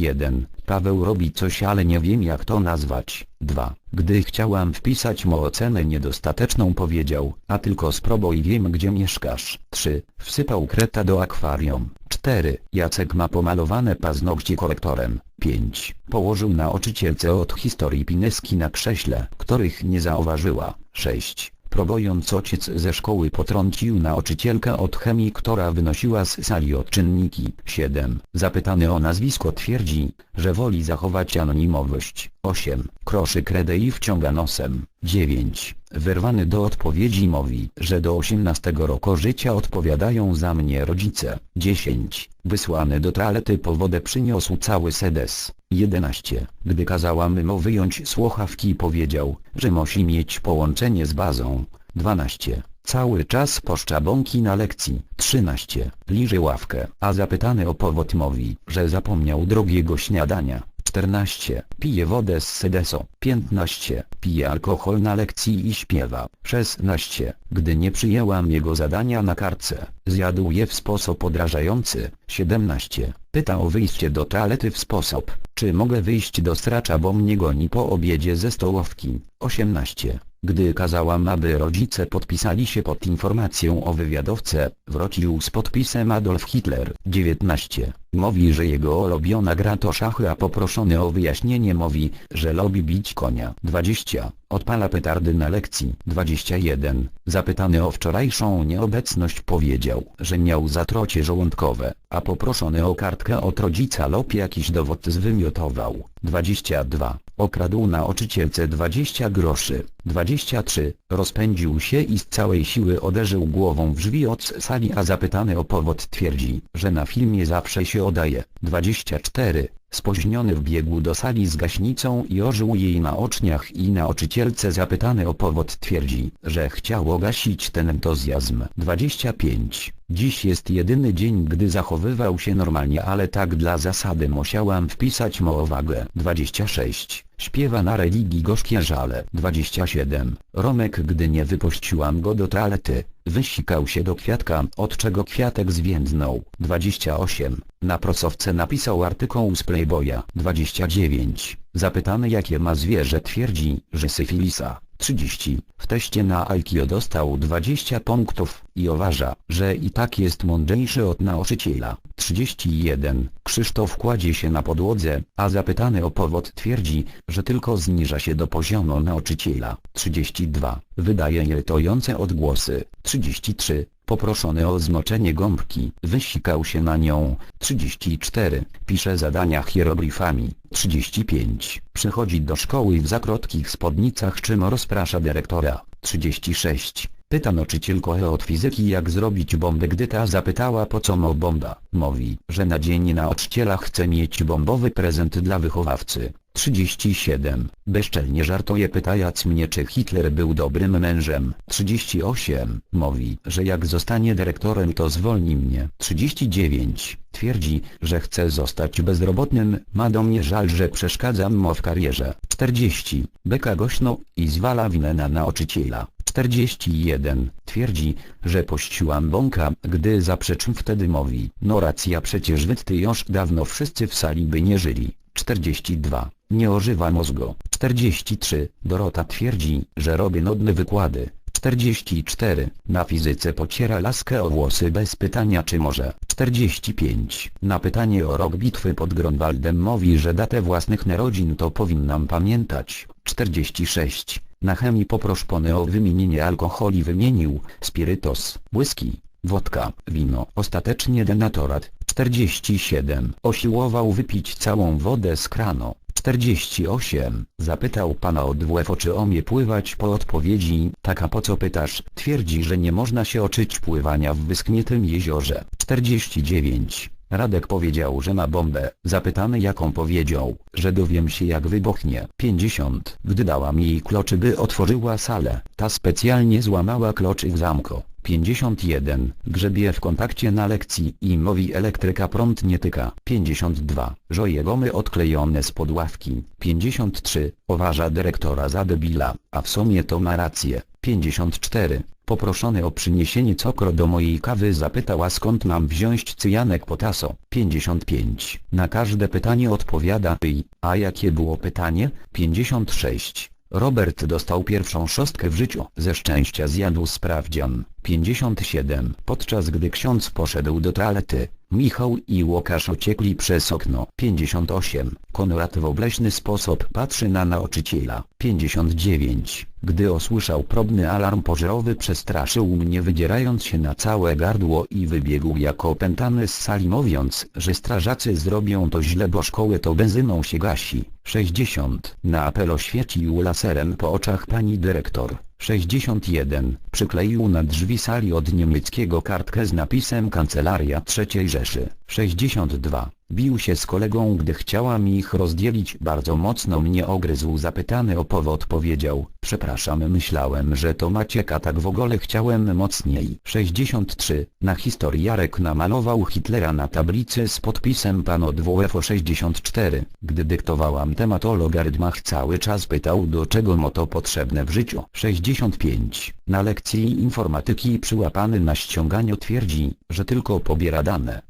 1. Paweł robi coś ale nie wiem jak to nazwać. 2. Gdy chciałam wpisać mu ocenę niedostateczną powiedział, a tylko spróbuj wiem gdzie mieszkasz. 3. Wsypał kreta do akwarium. 4. Jacek ma pomalowane paznokcie korektorem. 5. Położył nauczycielce od historii pineski na krześle, których nie zauważyła. 6. Próbując ociec ze szkoły potrącił nauczycielkę od chemii, która wynosiła z sali odczynniki. 7. Zapytany o nazwisko twierdzi, że woli zachować anonimowość. 8. Kroszy kredę i wciąga nosem. 9. Wyrwany do odpowiedzi mówi, że do 18 roku życia odpowiadają za mnie rodzice. 10. Wysłany do toalety po wodę przyniósł cały sedes. 11. Gdy kazałam mu wyjąć słuchawki powiedział, że musi mieć połączenie z bazą. 12. Cały czas poszcza bąki na lekcji. 13. Liży ławkę, a zapytany o powód mówi, że zapomniał drogiego śniadania. 14. Pije wodę z sedeso. 15. Pije alkohol na lekcji i śpiewa. 16. Gdy nie przyjęłam jego zadania na kartce, zjadł je w sposób odrażający. 17. Pyta o wyjście do toalety w sposób, czy mogę wyjść do stracza bo mnie goni po obiedzie ze stołówki. 18. Gdy kazałam aby rodzice podpisali się pod informacją o wywiadowce, wrócił z podpisem Adolf Hitler. 19. Mówi, że jego ulubiona gra to szachy a poproszony o wyjaśnienie mówi, że lubi bić konia. 20. Odpala petardy na lekcji. 21. Zapytany o wczorajszą nieobecność powiedział, że miał zatrocie żołądkowe, a poproszony o kartkę od rodzica lub jakiś dowód zwymiotował. 22. Okradł nauczycielce 20 groszy. 23. Rozpędził się i z całej siły uderzył głową w drzwi od sali a zapytany o powód twierdzi, że na filmie zawsze się oddaje. 24. Spóźniony wbiegł do sali z gaśnicą i ożył jej na oczniach i nauczycielce zapytany o powód twierdzi, że chciał gasić ten entuzjazm. 25. Dziś jest jedyny dzień gdy zachowywał się normalnie ale tak dla zasady musiałam wpisać mu uwagę. 26. Śpiewa na religii gorzkie żale. 27. Romek gdy nie wypuściłam go do toalety, wysikał się do kwiatka, od czego kwiatek zwiędnął. 28. Na prosowce napisał artykuł z Playboya. 29. Zapytany jakie ma zwierzę twierdzi, że syfilisa. 30. W teście na IQ dostał 20 punktów i uważa, że i tak jest mądrzejszy od nauczyciela. 31. Krzysztof kładzie się na podłodze, a zapytany o powód twierdzi, że tylko zniża się do poziomu nauczyciela. 32. Wydaje irytujące odgłosy. 33. Poproszony o zmoczenie gąbki, wysikał się na nią. 34. Pisze zadania hieroglifami. 35. Przychodzi do szkoły w zakrotkich spódnicach czym rozprasza dyrektora. 36. Pyta nauczycielkę od fizyki jak zrobić bombę gdy ta zapytała po co mu bomba. Mówi, że na dzień nauczyciela chce mieć bombowy prezent dla wychowawcy. 37. Bezczelnie żartuje pytając mnie czy Hitler był dobrym mężem. 38. Mówi, że jak zostanie dyrektorem to zwolni mnie. 39. Twierdzi, że chce zostać bezrobotnym, ma do mnie żal że przeszkadzam mu w karierze. 40. Beka głośno i zwala winę na nauczyciela. 41. Twierdzi, że pościłam bąka, gdy zaprzeczm wtedy mówi, no racja przecież wy ty już dawno wszyscy w sali by nie żyli. 42. Nie ożywa mózgu. 43. Dorota twierdzi, że robię nudne wykłady. 44. Na fizyce pociera laskę o włosy bez pytania czy może. 45. Na pytanie o rok bitwy pod Grunwaldem mówi, że datę własnych narodzin to powinnam pamiętać. 46. Na chemii poproszony o wymienienie alkoholi wymienił, spirytos, whisky, wodka, wino. Ostatecznie denaturat. 47. Osiłował wypić całą wodę z kranu. 48. Zapytał pana od WF czy umie pływać po odpowiedzi, taka po co pytasz, twierdzi, że nie można się oczyć pływania w wyschniętym jeziorze. 49. Radek powiedział, że ma bombę, zapytany jaką powiedział, że dowiem się jak wybuchnie. 50. Gdy dałam jej kloczy by otworzyła salę, ta specjalnie złamała kloczy w zamku. 51. Grzebie w kontakcie na lekcji i mówi elektryka prąd nie tyka. 52. Żoje gomy odklejone z podławki. 53. Uważa dyrektora za debila, a w sumie to ma rację. 54. Poproszony o przyniesienie cukru do mojej kawy zapytała skąd mam wziąć cyjanek potaso. 55. Na każde pytanie odpowiada i, a jakie było pytanie? 56. Robert dostał pierwszą szóstkę w życiu. Ze szczęścia zjadł sprawdzian. 57. Podczas gdy ksiądz poszedł do toalety, Michał i Łukasz uciekli przez okno. 58. Konrad w obleśny sposób patrzy na nauczyciela. 59. Gdy usłyszał probny alarm pożarowy przestraszył mnie wydzierając się na całe gardło i wybiegł jako opętany z sali mówiąc, że strażacy zrobią to źle bo szkoły to benzyną się gasi. 60. Na apel oświecił laserem po oczach pani dyrektor. 61. Przykleił na drzwi sali od niemieckiego kartkę z napisem Kancelaria III Rzeszy. 62. Bił się z kolegą gdy chciałam ich rozdzielić. Bardzo mocno mnie ogryzł zapytany o powód powiedział. Przepraszam myślałem że to Maciek a tak w ogóle chciałem mocniej. 63 Na historii Jarek namalował Hitlera na tablicy z podpisem pan od WFO 64 Gdy dyktowałam temat o logarytmach cały czas pytał do czego mu to potrzebne w życiu. 65 Na lekcji informatyki przyłapany na ściąganiu twierdzi, że tylko pobiera dane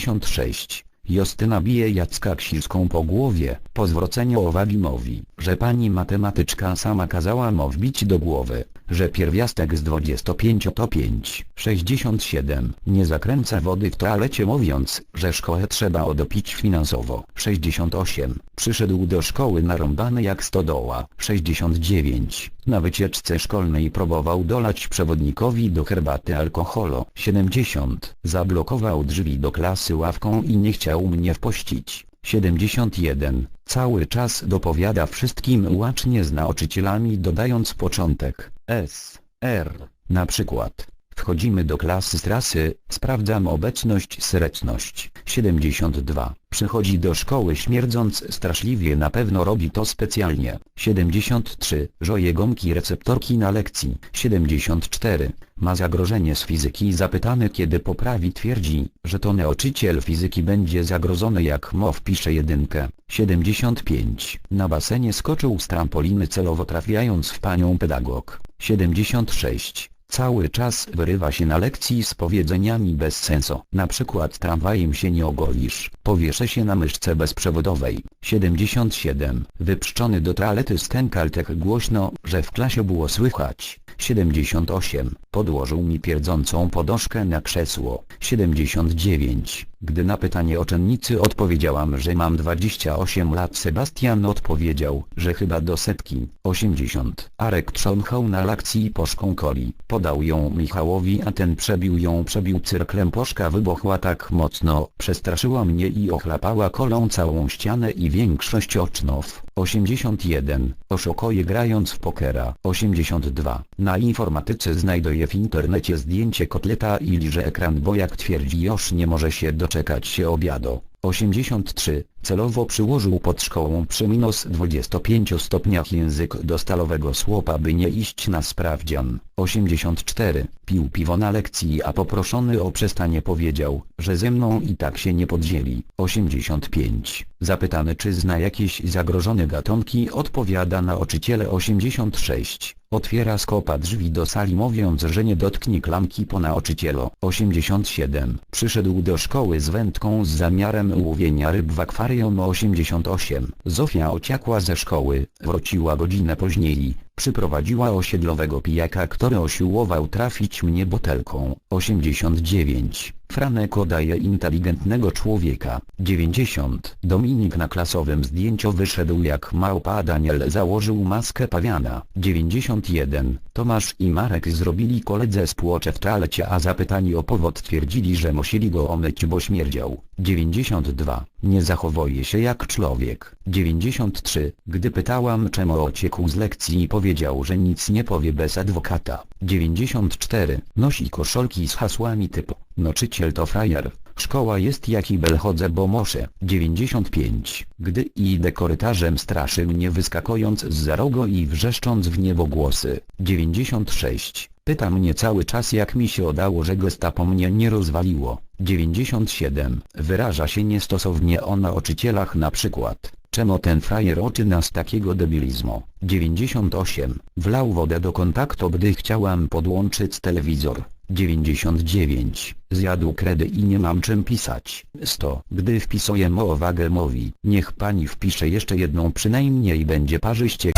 66 Justyna bije Jacka Ksiską po głowie, po zwróceniu uwagi mówi, że pani matematyczka sama kazała mu wbić do głowy, że pierwiastek z 25 to 5. 67. Nie zakręca wody w toalecie mówiąc, że szkołę trzeba odopić finansowo. 68. Przyszedł do szkoły narąbany jak stodoła. 69. Na wycieczce szkolnej próbował dolać przewodnikowi do herbaty alkoholu. 70. Zablokował drzwi do klasy ławką i nie chciał mnie wpuścić. 71. Cały czas dopowiada wszystkim łacznie z nauczycielami dodając początek S, R, na przykład. Wchodzimy do klasy z trasy, sprawdzam obecność sreczność. 72. Przychodzi do szkoły śmierdząc straszliwie na pewno robi to specjalnie. 73. Żoje gąbki receptorki na lekcji. 74. Ma zagrożenie z fizyki zapytany kiedy poprawi twierdzi, że to nauczyciel fizyki będzie zagrożony jak mo wpisze jedynkę. 75. Na basenie skoczył z trampoliny celowo trafiając w panią pedagog. 76. Cały czas wyrywa się na lekcji z powiedzeniami bez sensu. Na przykład tramwajem się nie ogolisz. Powieszę się na myszce bezprzewodowej. 77. Wyprzczony do toalety stękal tak głośno, że w klasie było słychać. 78. Podłożył mi pierdzącą poduszkę na krzesło. 79. Gdy na pytanie o czynnicy odpowiedziałam, że mam 28 lat Sebastian odpowiedział, że chyba do setki. 80. Arek trząchał na lekcji poszką coli. Podał ją Michałowi a ten przebił ją przebił cyrklem poszka wybuchła tak mocno, przestraszyła mnie i ochlapała kolą całą ścianę i większość ocznów. 81. Oszokoje grając w pokera. 82. Na informatyce znajduje w internecie zdjęcie kotleta i liże ekran bo jak twierdzi już nie może się doczekać się obiadu. 83. Celowo przyłożył pod szkołą przy minus 25 stopniach język do stalowego słopa by nie iść na sprawdzian. 84. Pił piwo na lekcji a poproszony o przestanie powiedział, że ze mną i tak się nie podzieli. 85. Zapytany czy zna jakieś zagrożone gatunki odpowiada nauczyciele 86. Otwiera skopa drzwi do sali mówiąc, że nie dotknie klamki po nauczycielu. 87. Przyszedł do szkoły z wędką z zamiarem ułowienia ryb w akwarium 88. Zofia ociakła ze szkoły, wróciła godzinę później. Przyprowadziła osiedlowego pijaka który osiłował trafić mnie butelką. 89. Franek udaje inteligentnego człowieka. 90. Dominik na klasowym zdjęciu wyszedł jak małpa Daniel założył maskę pawiana. 91. Tomasz i Marek zrobili koledze spłocze w toalecie a zapytani o powód twierdzili że musieli go omyć bo śmierdział. 92. Nie zachowuje się jak człowiek. 93. Gdy pytałam czemu ociekł z lekcji powiedział że nic nie powie bez adwokata. 94. Nosi koszolki z hasłami typu Nauczyciel to frajer. Szkoła jest jak i chodzę bo moszę. 95. Gdy idę korytarzem straszy mnie wyskakując z za rogu i wrzeszcząc w niebo głosy. 96. Pyta mnie cały czas jak mi się udało że gestapo mnie nie rozwaliło. 97. Wyraża się niestosownie o nauczycielach na przykład. Czemu ten frajer oczy nas takiego debilizmu? 98. Wlał wodę do kontaktu gdy chciałam podłączyć telewizor. 99. Zjadł kredy i nie mam czym pisać. 100. Gdy wpisuję o wagę mówi, niech pani wpisze jeszcze jedną przynajmniej będzie parzyście.